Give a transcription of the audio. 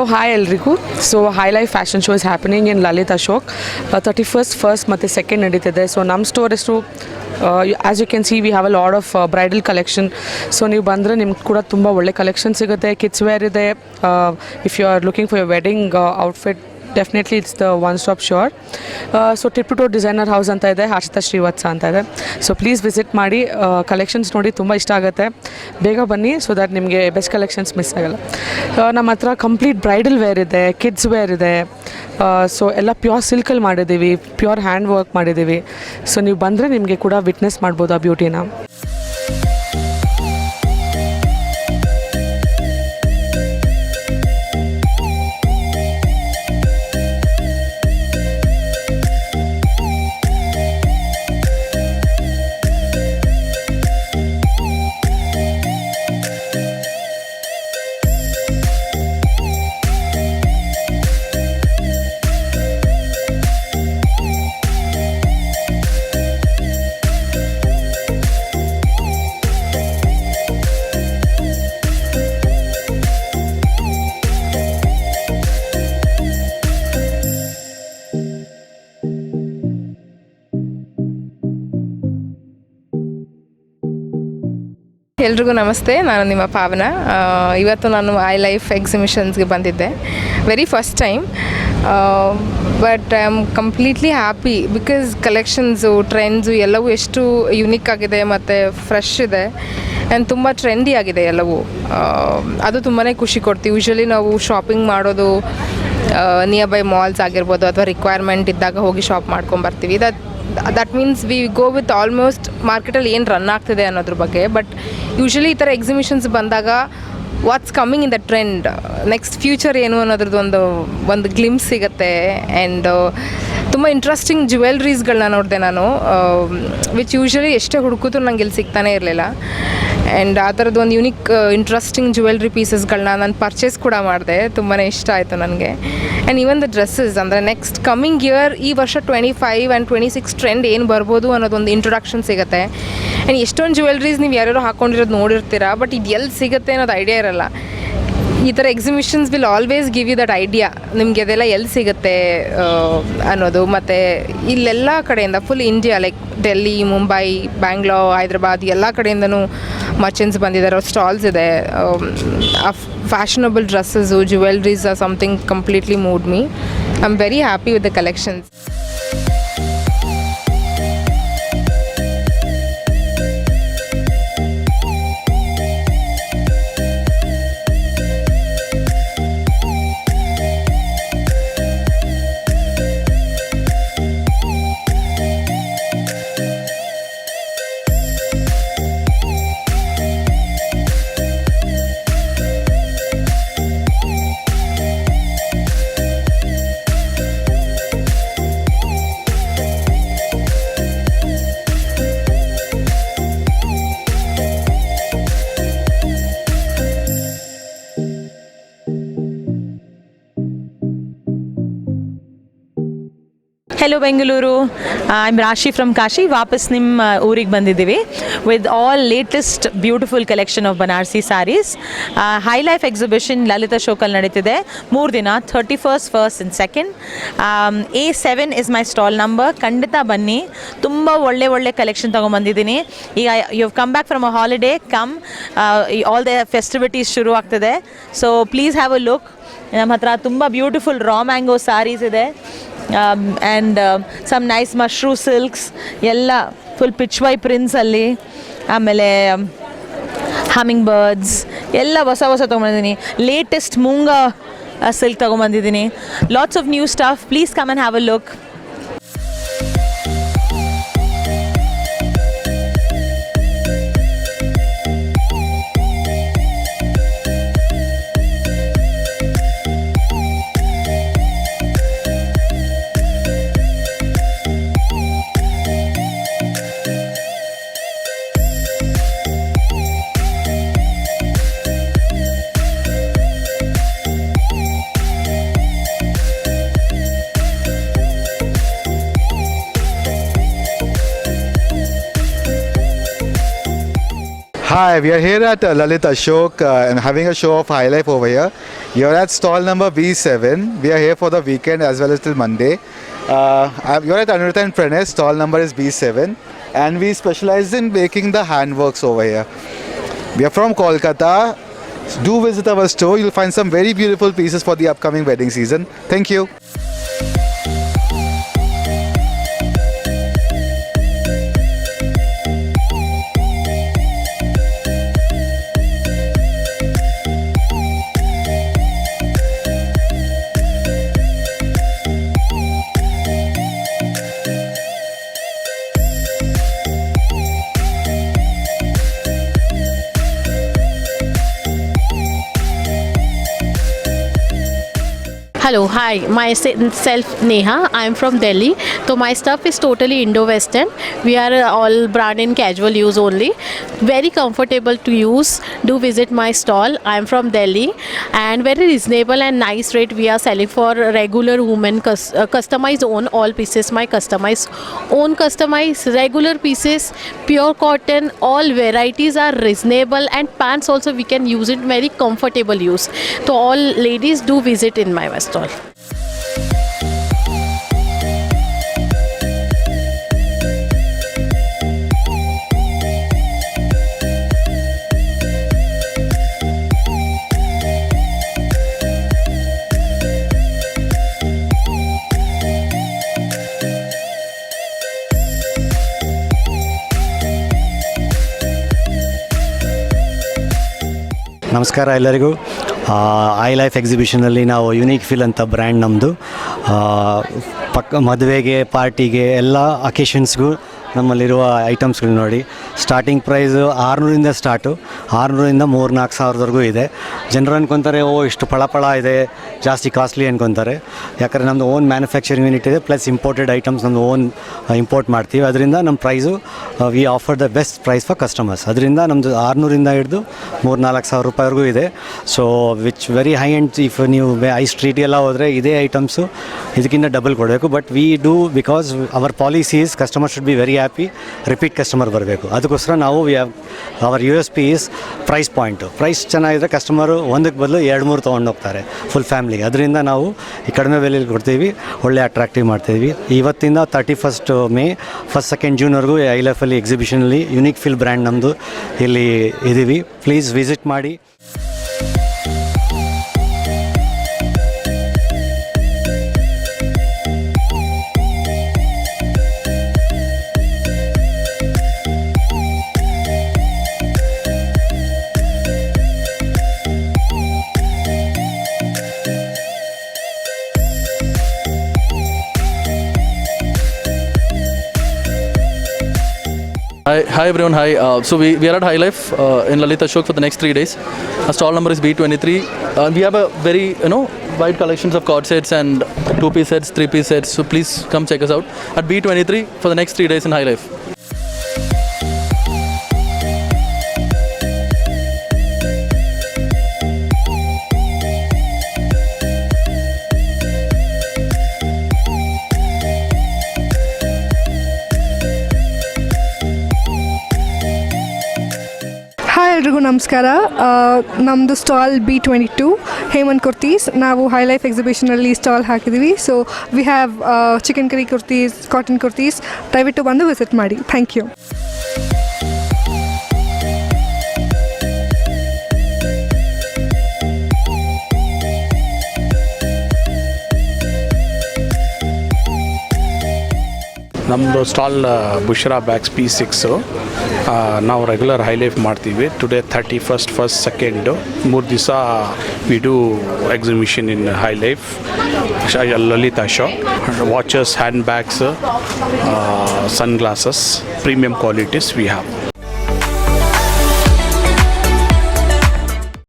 Hello hi ಎಲ್ರಿಗೂ. So Hi Life fashion show is happening in Lalit Ashok thirty first first ಮತ್ತು second ನಡೀತಿದೆ. So ನಮ್ಮ store ಹೆಸರು as you can see we have a lot of bridal collection so ನೀವು ಬಂದರೆ ನಿಮ್ಗೆ ಕೂಡ ತುಂಬ ಒಳ್ಳೆ ಕಲೆಕ್ಷನ್ ಸಿಗುತ್ತೆ. ಕಿಡ್ಸ್ ವೇರ್ ಇದೆ if you are looking for wedding outfit definitely it's the one stop shop so tip to designer house ಅಂತ ಇದೆ ಹರ್ಷಿತಾ ಶ್ರೀವತ್ಸ ಅಂತ ಇದೆ. ಸೊ ಪ್ಲೀಸ್ ವಿಸಿಟ್ ಮಾಡಿ. ಕಲೆಕ್ಷನ್ಸ್ ನೋಡಿ ತುಂಬ ಇಷ್ಟ ಆಗುತ್ತೆ. ಬೇಗ ಬನ್ನಿ ಸೊ ದ್ಯಾಟ್ ನಿಮಗೆ ಬೆಸ್ಟ್ ಕಲೆಕ್ಷನ್ಸ್ ಮಿಸ್ ಆಗಲ್ಲ. ಆ, ನಮ್ಮ ಹತ್ರ ಕಂಪ್ಲೀಟ್ ಬ್ರೈಡಲ್ ವೇರ್ ಇದೆ ಕಿಡ್ಸ್ ವೇರ್ ಇದೆ. ಸೊ ಎಲ್ಲ ಪ್ಯೂರ್ ಸಿಲ್ಕಲ್ಲಿ ಮಾಡಿದ್ದೀವಿ ಪ್ಯೂರ್ ಹ್ಯಾಂಡ್ ವರ್ಕ್ ಮಾಡಿದ್ದೀವಿ. ಸೊ ನೀವು ಬಂದರೆ ನಿಮಗೆ ಕೂಡ ವಿಟ್ನೆಸ್ ಮಾಡ್ಬೋದು ಆ ಬ್ಯೂಟಿನ ಎಲ್ರಿಗೂ ನಮಸ್ತೆ, ನಾನು ನಿಮ್ಮ ಪಾವನ. ಇವತ್ತು ನಾನು ಐ ಲೈಫ್ ಎಕ್ಸಿಬಿಷನ್ಸ್ಗೆ ಬಂದಿದ್ದೆ. Very first time but I am completely happy because collections trends ಎಲ್ಲವೂ ಎಷ್ಟು ಯುನಿಕ್ ಆಗಿದೆ ಮತ್ತು ಫ್ರೆಶ್ ಇದೆ ಆ್ಯಂಡ್ ತುಂಬ ಟ್ರೆಂಡಿ ಆಗಿದೆ ಎಲ್ಲವೂ. ಅದು ತುಂಬಾ ಖುಷಿ ಕೊಡ್ತೀವಿ. ಯೂಶ್ವಲಿ ನಾವು ಶಾಪಿಂಗ್ ಮಾಡೋದು ನಿಯರ್ ಬೈ ಮಾಲ್ಸ್ ಆಗಿರ್ಬೋದು ಅಥವಾ ರಿಕ್ವೈರ್ಮೆಂಟ್ ಇದ್ದಾಗ ಹೋಗಿ shop ಮಾಡ್ಕೊಂಬರ್ತೀವಿ that that means we go with almost ಮಾರ್ಕೆಟಲ್ಲಿ ಏನು ರನ್ ಆಗ್ತಿದೆ ಅನ್ನೋದ್ರ ಬಗ್ಗೆ. ಬಟ್ ಯೂಶ್ವಲಿ ಈ ಥರ ಎಕ್ಸಿಬಿಷನ್ಸ್ ಬಂದಾಗ what's coming in the trend next future ಏನು ಅನ್ನೋದ್ರದ್ದು ಒಂದು ಒಂದು ಗ್ಲಿಮ್ಸ್ ಸಿಗುತ್ತೆ. ಆ್ಯಂಡ್ ತುಂಬ ಇಂಟ್ರೆಸ್ಟಿಂಗ್ ಜ್ಯುವೆಲ್ರೀಸ್ಗಳನ್ನ ನೋಡಿದೆ ನಾನು ವಿಚ್ ಯೂಶ್ವಲಿ ಎಷ್ಟೇ ಹುಡುಕಿದ್ರು ನಂಗೆ ಇಲ್ಲಿ ಸಿಗ್ತಾನೆ ಇರಲಿಲ್ಲ. ಆ್ಯಂಡ್ ಆ ಥರದ್ದು ಒಂದು ಯುನಿಕ್ ಇಂಟ್ರೆಸ್ಟಿಂಗ್ ಜ್ಯುವೆಲ್ರಿ ಪೀಸಸ್ಗಳನ್ನ ನಾನು ಪರ್ಚೇಸ್ ಕೂಡ ಮಾಡಿದೆ. ತುಂಬಾ ಇಷ್ಟ ಆಯಿತು ನನಗೆ. ಆ್ಯಂಡ್ ಈವನ್ ದ ಡ್ರೆಸ್ಸಸ್ ಅಂದರೆ ನೆಕ್ಸ್ಟ್ ಕಮ್ಮಿಂಗ್ ಇಯರ್ ಈ ವರ್ಷ twenty five and twenty six trend ಏನು ಬರ್ಬೋದು ಅನ್ನೋದೊಂದು ಇಂಟ್ರೊಡಕ್ಷನ್ ಸಿಗುತ್ತೆ. ಆ್ಯಂಡ್ ಎಷ್ಟೊಂದು ಜ್ಯುವೆಲ್ರೀಸ್ ನೀವು ಯಾರ್ಯಾರು ಹಾಕ್ಕೊಂಡಿರೋದು ನೋಡಿರ್ತೀರಾ ಬಟ್ ಇದು ಎಲ್ಲಿ ಸಿಗುತ್ತೆ ಅನ್ನೋದು ಐಡಿಯಾ ಇರಲ್ಲ. ಈ ಥರ exhibitions will always give you that idea ನಿಮಗೆ ಅದೆಲ್ಲ ಎಲ್ಲಿ ಸಿಗುತ್ತೆ ಅನ್ನೋದು. ಮತ್ತು ಇಲ್ಲೆಲ್ಲ ಕಡೆಯಿಂದ full India like Delhi Mumbai Bangalore Hyderabad ಎಲ್ಲ ಕಡೆಯಿಂದನೂ ಮರ್ಚೆಂಟ್ಸ್ ಬಂದಿದ್ದಾರೆ. ಸ್ಟಾಲ್ಸ್ ಇದೆ. Fashionable dresses jewelleries are something completely mood me I am very happy with the collections hello Bengaluru I am Rashi from Kashi ವಾಪಸ್ ನಿಮ್ಮ ಊರಿಗೆ ಬಂದಿದ್ದೀವಿ. With all latest beautiful collection of Banarasi saris Hi Life exhibition Lalitha ಶೋಕಲ್ ನಡೀತಿದೆ. ಮೂರು ದಿನ thirty first first and second A seven is my stall number ಖಂಡಿತ ಬನ್ನಿ. ತುಂಬ ಒಳ್ಳೆ ಒಳ್ಳೆ ಕಲೆಕ್ಷನ್ ತೊಗೊಂಬಂದಿದ್ದೀನಿ. ಈಗ you come back from a holiday come all the festivities ಶುರು ಆಗ್ತದೆ. So please have a look ನಮ್ಮ ಹತ್ರ ತುಂಬ ಬ್ಯೂಟಿಫುಲ್ ರಾ ಮ್ಯಾಂಗೋ ಸ್ಯಾರೀಸ್ ಇದೆ. And some nice mashru silks ಎಲ್ಲ ಫುಲ್ ಪಿಚ್ವೈ ಪ್ರಿನ್ಸಲ್ಲಿ ಆಮೇಲೆ ಹಮಿಂಗ್ ಬರ್ಡ್ಸ್ ಎಲ್ಲ ಹೊಸ ಹೊಸ ತೊಗೊಂಬಂದಿದ್ದೀನಿ. Latest ಮೂಂಗ silk ತೊಗೊಂಬಂದಿದ್ದೀನಿ. Lots of new stuff please come and have a look Hi, we are here at uh, Lalit Ashok uh, and having a show of High Life over here. You're at stall number B7. We are here for the weekend as well as till Monday. Uh, you're at Anurtha and. Stall number is B7, and we specialize in making the handworks over here. We are from Kolkata. Do visit our store. You'll find some very beautiful pieces for the upcoming wedding season. Thank you. Hello, hi. Myself Neha. I'm from Delhi. So my stuff is totally Indo-Western. We are uh, all brand in casual use only. Very comfortable to use. Do visit my stall. I'm from Delhi, and very reasonable and nice rate. We are selling for regular women uh, customized own all pieces. My customized own customized regular pieces, pure cotton. All varieties are reasonable, and pants also we can use it very comfortable use. So all ladies do visit in my stall. ನಮಸ್ಕಾರ ಎಲ್ಲರಿಗೂ I life ಎಕ್ಸಿಬಿಷನಲ್ಲಿ ನಾವು unique feel ಅಂತ brand ನಮ್ಮದು ಪಕ್ಕ ಮದುವೆಗೆ ಪಾರ್ಟಿಗೆ ಎಲ್ಲ ಅಕೇಶನ್ಸ್ಗೂ ನಮ್ಮಲ್ಲಿರುವ ಐಟಮ್ಸ್ಗಳು ನೋಡಿ. ಸ್ಟಾರ್ಟಿಂಗ್ ಪ್ರೈಸು ಆರುನೂರಿಂದ ಸ್ಟಾರ್ಟು ಆರುನೂರಿಂದ ಮೂರು ನಾಲ್ಕು ಸಾವಿರದವರೆಗೂ ಇದೆ. ಜನರು ಅನ್ಕೊತಾರೆ, ಓ, ಇಷ್ಟು ಫಳಫಳ ಇದೆ, ಜಾಸ್ತಿ ಕಾಸ್ಟ್ಲಿ ಅನ್ಕೊತಾರೆ. ಯಾಕಂದರೆ ನಮ್ಮದು ಓನ್ ಮ್ಯಾನುಫ್ಯಾಕ್ಚರಿಂಗ್ ಯೂನಿಟ್ ಇದೆ ಪ್ಲಸ್ ಇಂಪೋರ್ಟೆಡ್ ಐಟಮ್ಸ್ ನಮ್ಮದು ಓನ್ ಇಂಪೋರ್ಟ್ ಮಾಡ್ತೀವಿ. ಅದರಿಂದ ನಮ್ಮ price we offer the best price for customers ಅದರಿಂದ ನಮ್ಮದು ಆರುನೂರಿಂದ ಹಿಡಿದು ಮೂರು ನಾಲ್ಕು ಸಾವಿರ ರೂಪಾಯಿವರೆಗೂ ಇದೆ. So which very high and if ನೀವು ಐ ಸ್ಟ್ರೀಟಿಗೆಲ್ಲ ಹೋದರೆ ಇದೇ ಐಟಮ್ಸು ಇದಕ್ಕಿಂತ ಡಬಲ್ ಕೊಡಬೇಕು. But we do because our policies customer should be very happy repeat customer ಬರಬೇಕು. ಅದಕ್ಕೋಸ್ಕರ ನಾವು we our U S P is price point price ಚೆನ್ನಾಗಿದ್ರೆ ಕಸ್ಟಮರು ಒಂದಕ್ಕೆ ಬದಲು ಎರಡು, ಮೂರು ತೊಗೊಂಡು ಹೋಗ್ತಾರೆ ಫುಲ್ ಫ್ಯಾಮಿಲಿ ಅದರಿಂದ ನಾವು ಈ ಕಡಿಮೆ ಬೆಲೆಯಲ್ಲಿ ಕೊಡ್ತೀವಿ, ಒಳ್ಳೆ ಅಟ್ರಾಕ್ಟಿವ್ ಮಾಡ್ತೀವಿ. ಇವತ್ತಿಂದ thirty first May first second ಜೂನ್ವರೆಗೂ I ಲೈಫಲ್ಲಿ ಎಕ್ಸಿಬಿಷನಲ್ಲಿ ಯುನೀಕ್ ಫಿಲ್ ಬ್ರ್ಯಾಂಡ್ ನಮ್ಮದು ಇಲ್ಲಿ ಇದ್ದೀವಿ ಪ್ಲೀಸ್ ವಿಸಿಟ್ ಮಾಡಿ. Hi, hi everyone. Hi. Uh, so we, we are at High Life uh, in Lalita Ashok for the next three days. Our stall number is B23. Uh, we have a very you know wide collections of cord sets and two piece sets, three piece sets. So please come check us out at B23 for the next three days in High Life. ಎಲ್ರಿಗೂ ನಮಸ್ಕಾರ ನಮ್ಮದು stall B twenty two Hemant kurtis. ನಾವು Hi Life ಎಕ್ಸಿಬಿಷನಲ್ಲಿ stall ಹಾಕಿದ್ದೀವಿ so we have chikankari kurtis cotton kurtis. ದಯವಿಟ್ಟು ಬಂದು visit ಮಾಡಿ. Thank you ನಮ್ಮದು stall Bushra bags P six ನಾವು ರೆಗ್ಯುಲರ್ ಹೈ ಲೈಫ್ ಮಾಡ್ತೀವಿ. Today thirty first first second ಮೂರು ದಿವಸ we do exhibition in Hi Life Lalitha show watches handbags sunglasses premium qualities we have